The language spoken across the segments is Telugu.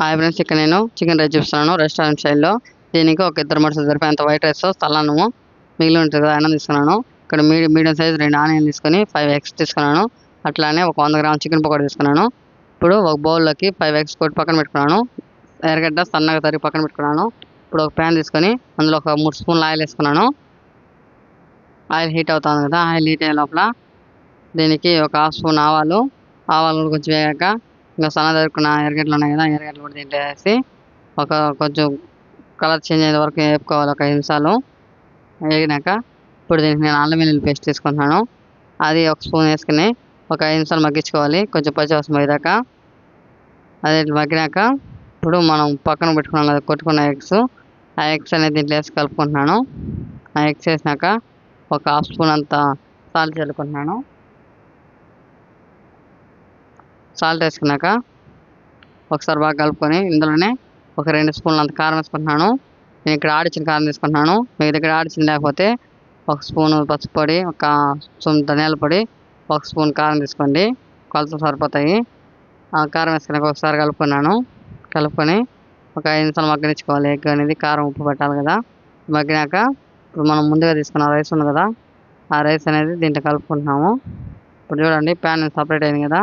హాయ్ ఫ్రెండ్స్ ఇక్కడ నేను చికెన్ రైస్ చూస్తున్నాను రెస్టారెంట్ స్టైల్లో. దీనికి ఒక ఇద్దరు మనుషులు సరిపోయేంత వైట్ రైస్ అన్నము మిగిలి ఉంటుంది కదా తీసుకున్నాను. ఇక్కడ మీడియం మీడియం సైజ్ రెండు ఆనియన్ తీసుకొని ఫైవ్ ఎగ్స్ తీసుకున్నాను. అట్లానే ఒక వంద గ్రాముల చికెన్ పకోడీ తీసుకున్నాను. ఇప్పుడు ఒక బౌల్లోకి ఫైవ్ ఎగ్స్ కొట్టి పక్కన పెట్టుకున్నాను. ఎర్రగడ్డ సన్నగా తరిగి పక్కన పెట్టుకున్నాను. ఇప్పుడు ఒక ప్యాన్ తీసుకొని అందులో ఒక మూడు స్పూన్లు ఆయిల్ వేసుకున్నాను. ఆయిల్ హీట్ అవుతుంది కదా ఆయిల్ హీట్ అయ్యే లోపల దీనికి ఒక హాఫ్ స్పూన్ ఆవాలు. ఆవాలు కొంచెం వేగాక ఇంకా సన్న తరుక్కున్న ఎరగడ్లు ఉన్నాయి కదా ఎరగడ్లు కూడా దీంట్లో వేసి ఒక కొంచెం కలర్ చేంజ్ అయ్యే వరకు వేపుకోవాలి ఒక ఐదు నిమిషాలు. వేగినాక ఇప్పుడు దీనికి నేను అల్లం వెల్లుల్లి పేస్ట్ తీసుకుంటున్నాను. అది ఒక స్పూన్ వేసుకుని ఒక ఐదు నిమిషాలు మగ్గించుకోవాలి. కొంచెం పచ్చివాసన పోయేదాకా. అది మగ్గినాక ఇప్పుడు మనం పక్కన పెట్టుకున్నాం కదా కొట్టుకున్న ఎగ్స్. ఆ ఎగ్స్ అనేది దీంట్లో వేసి కలుపుకుంటున్నాను. ఆ ఎగ్స్ వేసినాక ఒక హాఫ్ స్పూన్ అంత సాల్ట్ చల్లుకుంటున్నాను. సాల్ట్ వేసుకున్నాక ఒకసారి బాగా కలుపుకొని ఇందులోనే ఒక రెండు స్పూన్లు అంత కారం వేసుకుంటున్నాను. నేను ఇక్కడ ఆడిచిన కారం తీసుకుంటున్నాను. మీ దగ్గర ఆడిచిన లేకపోతే ఒక స్పూన్ పసుపొడి ఒక స్పూన్ ధనియాల పొడి ఒక స్పూన్ కారం తీసుకోండి. కొలతలు సరిపోతాయి. ఆ కారం వేసుకున్నాక ఒకసారి కలుపుకున్నాను. కలుపుకొని ఒక ఐదు నిమిషాలు మగ్గనిచ్చుకోవాలి. ఎగ్ అనేది కారం ఉప్పు పెట్టాలి కదా. మగ్గినాక ఇప్పుడు మనం ముందుగా తీసుకున్న రైస్ ఉంది కదా ఆ రైస్ అనేది దీంట్లో కలుపుకుంటున్నాము. ఇప్పుడు చూడండి ప్యాన్ సపరేట్ అయింది కదా.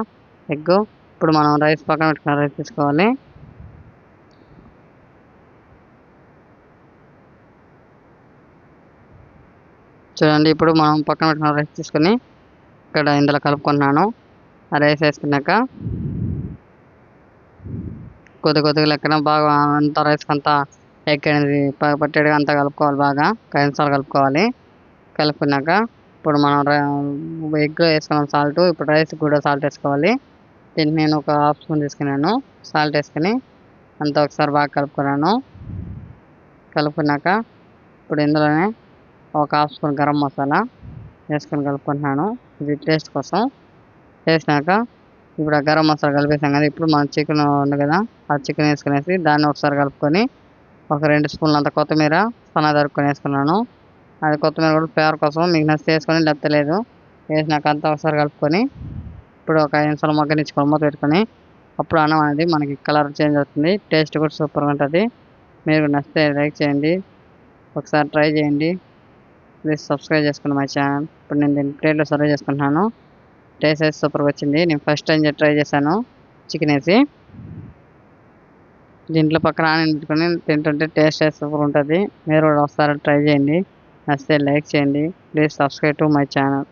ఎగ్. ఇప్పుడు మనం రైస్ పక్కన పెట్టుకున్న రైస్ తీసుకోవాలి. చూడండి ఇప్పుడు మనం పక్కన పెట్టుకున్న రైస్ తీసుకొని ఇక్కడ ఇందులో కలుపుకున్నాను ఆ రైస్ వేసుకున్నాక కొద్ది కొద్దిగా లెక్కన బాగా అంత రైస్కి అంతా ఎగ్ అనేది అంతా కలుపుకోవాలి బాగా. ఒక కలుపుకోవాలి. కలుపుకున్నాక ఇప్పుడు మనం ఎగ్ వేసుకున్నాం సాల్ట్. ఇప్పుడు రైస్ కూడా సాల్ట్ వేసుకోవాలి. దీనికి నేను ఒక హాఫ్ స్పూన్ తీసుకున్నాను సాల్ట్ వేసుకొని అంతా ఒకసారి బాగా కలుపుకున్నాను. కలుపుకున్నాక ఇప్పుడు ఇందులోనే ఒక హాఫ్ స్పూన్ గరం మసాలా వేసుకొని కలుపుకుంటున్నాను. ఇది టేస్ట్ కోసం వేసినాక ఇప్పుడు ఆ గరం మసాలా కలిపేసాం కదా ఇప్పుడు మన చికెన్ ఉంది కదా ఆ చికెన్ వేసుకునేసి దాన్ని ఒకసారి కలుపుకొని ఒక రెండు స్పూన్లు అంత కొత్తిమీర సన్న దరుపుకొని వేసుకున్నాను. అది కొత్తిమీర కూడా ఫ్లేవర్ కోసం మీకు నచ్చితే వేసుకొని లేకపోతే లేదు వేసినాక అంతా ఒకసారి కలుపుకొని ఇప్పుడు ఒక ఐదు నిమిషాలు మగ్గనిచ్చి మూత పెట్టుకొని అప్పుడు అన్నం అనేది మనకి కలర్ చేంజ్ అవుతుంది. టేస్ట్ కూడా సూపర్గా ఉంటుంది. మీరు నచ్చితే లైక్ చేయండి. ఒకసారి ట్రై చేయండి. ప్లీజ్ సబ్స్క్రైబ్ చేసుకోండి మా ఛానల్. ఇప్పుడు నేను దీన్ని ప్లేట్లో సర్వ్ చేసుకుంటున్నాను. టేస్ట్ అయితే సూపర్గా వచ్చింది. నేను ఫస్ట్ టైం ట్రై చేశాను చికెన్ వేసి. దీంట్లో పక్కన ఆనియన్ పెట్టుకొని తింటుంటే టేస్ట్ అయితే సూపర్ ఉంటుంది. మీరు కూడా ఒకసారి ట్రై చేయండి. నచ్చితే లైక్ చేయండి. Please subscribe to my channel.